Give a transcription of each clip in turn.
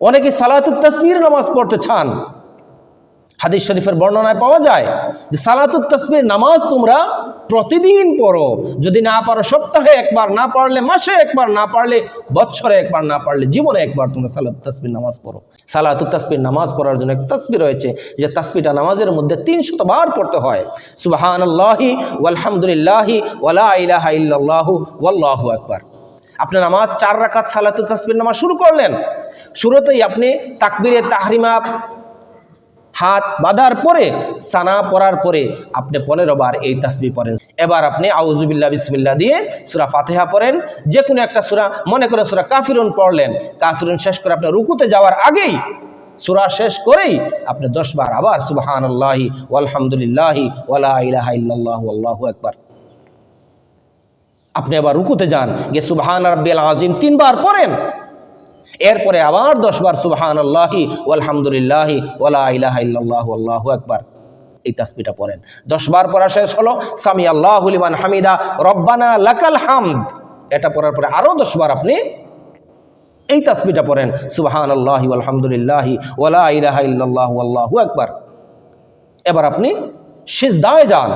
অনেকে সালাতুত তাসবির নামাজ পড়তে চান। হাদিস শরীফের বর্ণনায় পাওয়া যায় যে সালাতুত তাসবির নামাজ তোমরা প্রতিদিন পড়ো। যদি না পারো সপ্তাহে একবার, না পারলে মাসে একবার, না পারলে বছরে একবার, না পারলে জীবনে একবার তোমরা সালাত তাসবির নামাজ পড়ো। সালাতুত তাসবির নামাজ পড়ার জন্য একটা তাসবির রয়েছে যে তাসবিটা নামাজের মধ্যে তিনশত বার পড়তে হয়। সুবাহান আল্লাহি ওয়ালহামদুলিল্লাহি ওয়ালা ইলাহা ইল্লাল্লাহু ওয়াল্লাহু আকবার। আপনি নামাজ চার রাকাত সালাতুত তাসবির নামাজ শুরু করলেন শুরুতেই আপনি তাকবিরে তাহরিমা হাত বাঁধার পরে, সানা পড়ার পরে আপনি পনেরো বার এই তাসবি পড়েন। এবার আপনি আউজুবিল্লা বিসমিল্লা দিয়ে সুরা ফাতেহা পড়েন। যে কোনো একটা সুরা, মনে করেন সুরা কাফিরুন পড়লেন, কাফিরুন শেষ করে আপনি রুকুতে যাওয়ার আগেই সুরা শেষ করেই আপনি দশ বার আবার সুবাহান আল্লাহি আলহামদুলিল্লাহি ইল্লাল্লাহু আল্লাহু একবার আপনি আবার রুকুতে যান, গিয়ে সুবহান রাব্বিয়াল আজিম তিনবার পড়েন। এরপরে আবার দশবার সুবহান আল্লাহি আলহামদুলিল্লাহি ওলা ইলাহা ইল্লাল্লাহু আল্লাহু আকবার। এই তাসবিটা পড়েন। দশবার পড়া শেষ হলো, সামি আল্লাহ লিমান হামিদা, রব্বানা লাকাল হামদ। এটা পড়ার পরে আরও দশবার আপনি এই তাসবিটা পড়েন সুবহান আল্লাহি আলহামদুলিল্লাহি ওলা ইলাহা ইল্লাল্লাহু আল্লাহু আকবার। এবার আপনি সিজদায় যান।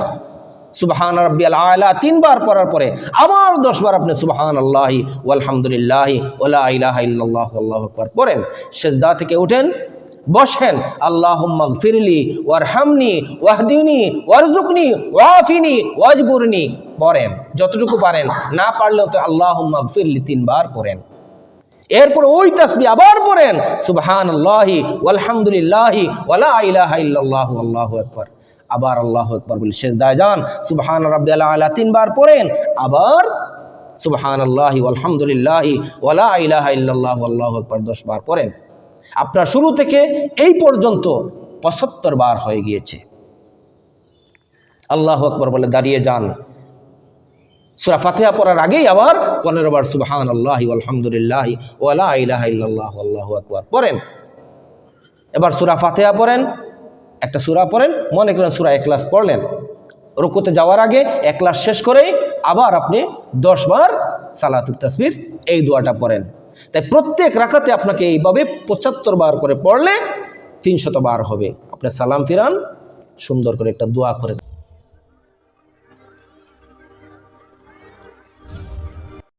সুবহান রাব্বিয়াল আলা, তিনবার পড়ার পরে আবার দশবার আপনি সুবহান আল্লাহি আলহামদুলিল্লাহি ওলা ইলাহা আল্লাহু আকবার পড়েন। সিজদা থেকে উঠেন, বসেন, আল্লাহুম্মা গফিরলি ওয়ারহামনি ওয়াহদিনি ওয়ারজুকনি ওয়াফিনি ওয়াজবুরনি পড়েন, যতটুকু পারেন। না পারলেও তো আল্লাহুম্মা ফিরলি তিনবার পড়েন। এরপর ওই তাসবি আবার পড়েন সুবহান আল্লাহি আলহামদুলিল্লাহি ওয়ালা ইলাহা আল্লাহু আকবার। আবার আল্লাহ আকবার বলে শেষ দায় যান। সুবহান রাব্বিয়াল আলা, তিনবার পড়েন, আবার সুবহান আল্লাহি আলহামদুলিল্লাহি ওয়ালা ইলাহা ইল্লাল্লাহু আল্লাহু আকবার দশ বার পড়েন। আপনার শুরু থেকে এই পর্যন্ত পঁচাত্তর বার হয়ে গিয়েছে। আল্লাহ আকবার বলে দাঁড়িয়ে যান। সুরা ফাতেহা পড়ার আগেই আবার পনেরো বার সুবহান আল্লাহি আলহামদুলিল্লাহি ওয়ালা ইল্লাল্লাহু আল্লাহু আকবার পড়েন। এবার সুরা ফাতেহা পড়েন একটা সুরা পড়েন, মনে করেন সুরা এক ক্লাস পড়লেন। রুকুতে যাওয়ার আগে এক ক্লাস শেষ করেই আবার আপনি দশবার বার সালাতুত তাসবির এই দোয়াটা পড়েন। তাই প্রত্যেক রাখাতে আপনাকে এইভাবে পঁচাত্তর বার করে পড়লে তিনশত বার হবে। আপনার সালাম ফিরান, সুন্দর করে একটা দোয়া করে